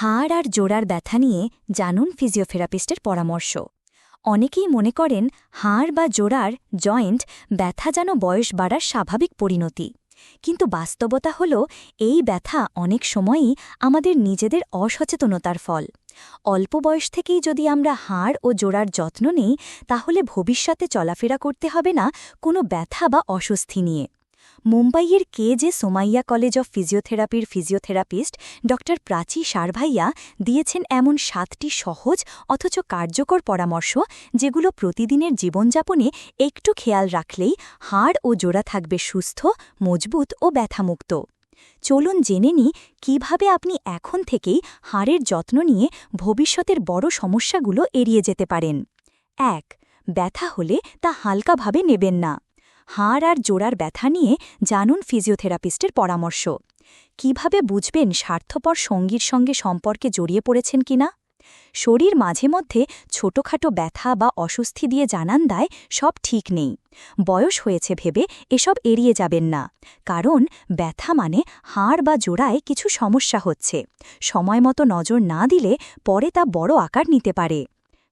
হাড় আর জোড়ার ব্যথা নিয়ে জানুন ফিজিওথেরাপিস্টের পরামর্শ। অনেকেই মনে করেন হাড় বা জোড়ার জয়েন্ট ব্যথা যেন বয়স বাড়ার স্বাভাবিক পরিণতি। কিন্তু বাস্তবতা হল, এই ব্যথা অনেক সময়ই আমাদের নিজেদের অসচেতনতার ফল। অল্প বয়স থেকেই যদি আমরা হাড় ও জোড়ার যত্ন নেই, তাহলে ভবিষ্যতে চলাফেরা করতে হবে না কোনো ব্যথা বা অস্বস্তি নিয়ে। মুম্বাইয়ের K J Somaiya college of ফিজিওথেরাপির physiotherapist ড প্রাচী সারভাইয়া দিয়েছেন এমন সাতটি সহজ অথচ কার্যকর পরামর্শ যেগুলো প্রতিদিনের জীবনযাপনে একটু খেয়াল রাখলেই হাড় ও জোড়া থাকবে সুস্থ, মজবুত ও ব্যথামুক্ত। চলুন জেনে নি কীভাবে আপনি এখন থেকেই হাড়ের যত্ন নিয়ে ভবিষ্যতের বড় সমস্যাগুলো এড়িয়ে যেতে পারেন। এক, ব্যথা হলে তা হালকাভাবে নেবেন না। হাড় আর জোড়ার ব্যথা নিয়ে জানুন ফিজিওথেরাপিস্টের পরামর্শ। কীভাবে বুঝবেন স্বার্থপর সঙ্গীর সঙ্গে সম্পর্কে জড়িয়ে পড়েছেন কিনা? শরীর মাঝে মধ্যে ছোটখাটো ব্যথা বা অস্বস্তি দিয়ে জানান দেয়, সব ঠিক নেই। বয়স হয়েছে ভেবে এসব এড়িয়ে যাবেন না। কারণ ব্যথা মানে হাড় বা জোড়ায় কিছু সমস্যা হচ্ছে। সময় মতো নজর না দিলে পরে তা বড় আকার নিতে পারে।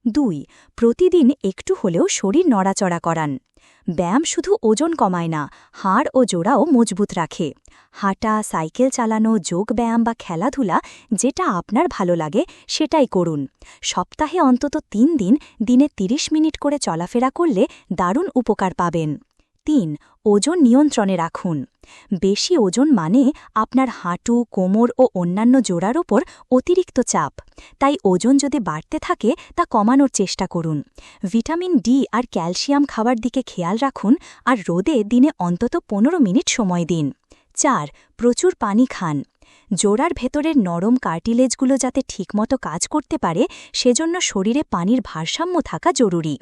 দুই, প্রতিদিন একটু হলেও শরীর নড়াচড়া করান। ব্যায়াম শুধু ওজন কমায় না, হাড় ও জোড়াও মজবুত রাখে। হাঁটা, সাইকেল চালানো, যোগ ব্যায়াম বা খেলাধুলা যেটা আপনার ভালো লাগে সেটাই করুন। সপ্তাহে অন্তত তিন দিন, দিনে ৩০ মিনিট করে চলাফেরা করলে দারুণ উপকার পাবেন। তিন, ওজন নিয়ন্ত্রণে রাখুন। বেশি ওজন মানে আপনার হাঁটু, কোমর ও অন্যান্য জোড়ার ওপর অতিরিক্ত চাপ। তাই ওজন যদি বাড়তে থাকে, তা কমানোর চেষ্টা করুন। ভিটামিন ডি আর ক্যালসিয়াম খাবার দিকে খেয়াল রাখুন আর রোদে দিনে অন্তত পনেরো মিনিট সময় দিন। চার প্রচুর পানি খান। জোড়ার ভেতরের নরম কার্টিলেজগুলো যাতে ঠিকমতো কাজ করতে পারে, সেজন্য শরীরে পানির ভারসাম্য থাকা জরুরি।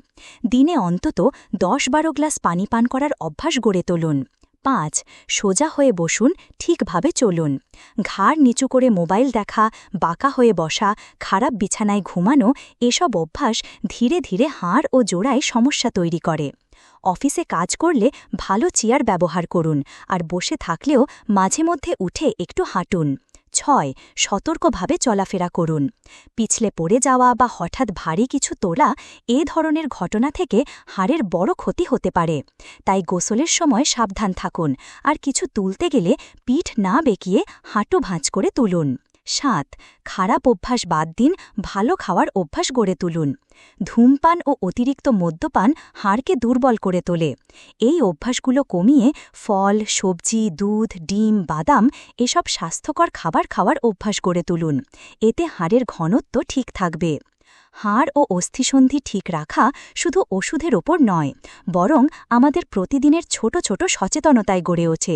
দিনে অন্তত দশ বারো গ্লাস পানি পান করার অভ্যাস গড়ে তুলুন। পাঁচ, সোজা হয়ে বসুন, ঠিকভাবে চলুন। ঘাড় নিচু করে মোবাইল দেখা, বাঁকা হয়ে বসা, খারাপ বিছানায় ঘুমানো, এসব অভ্যাস ধীরে ধীরে হাড় ও জোড়ায় সমস্যা তৈরি করে। অফিসে কাজ করলে ভালো চেয়ার ব্যবহার করুন আর বসে থাকলেও মাঝে মধ্যে উঠে একটু হাঁটুন। ছয়, সতর্কভাবে চলাফেরা করুন। পিছলে পড়ে যাওয়া বা হঠাৎ ভারী কিছু তোলা এ ধরনের ঘটনা থেকে হাড়ের বড় ক্ষতি হতে পারে। তাই গোসলের সময় সাবধান থাকুন আর কিছু তুলতে গেলে পিঠ না বেঁকিয়ে হাঁটু ভাঁজ করে তুলুন। সাত, খারাপ অভ্যাস বাদ দিন, ভালো খাওয়ার অভ্যাস গড়ে তুলুন। ধূমপান ও অতিরিক্ত মদ্যপান হাড়কে দুর্বল করে তোলে। এই অভ্যাসগুলো কমিয়ে ফল, সবজি, দুধ, ডিম, বাদাম এসব স্বাস্থ্যকর খাবার খাওয়ার অভ্যাস গড়ে তুলুন। এতে হাড়ের ঘনত্ব ঠিক থাকবে। হাড় ও অস্থিসন্ধি ঠিক রাখা শুধু ওষুধের ওপর নয়, বরং আমাদের প্রতিদিনের ছোট ছোট সচেতনতায় গড়ে ওঠে।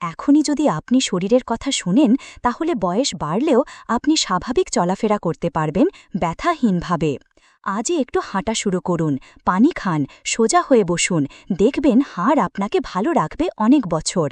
এখনই যদি আপনি শরীরের কথা শুনেন, তাহলে বয়স বাড়লেও আপনি স্বাভাবিক চলাফেরা করতে পারবেন ব্যথাহীনভাবে। আজই একটু হাঁটা শুরু করুন, পানি খান, সোজা হয়ে বসুন, দেখবেন হাড় আপনাকে ভালো রাখবে অনেক বছর।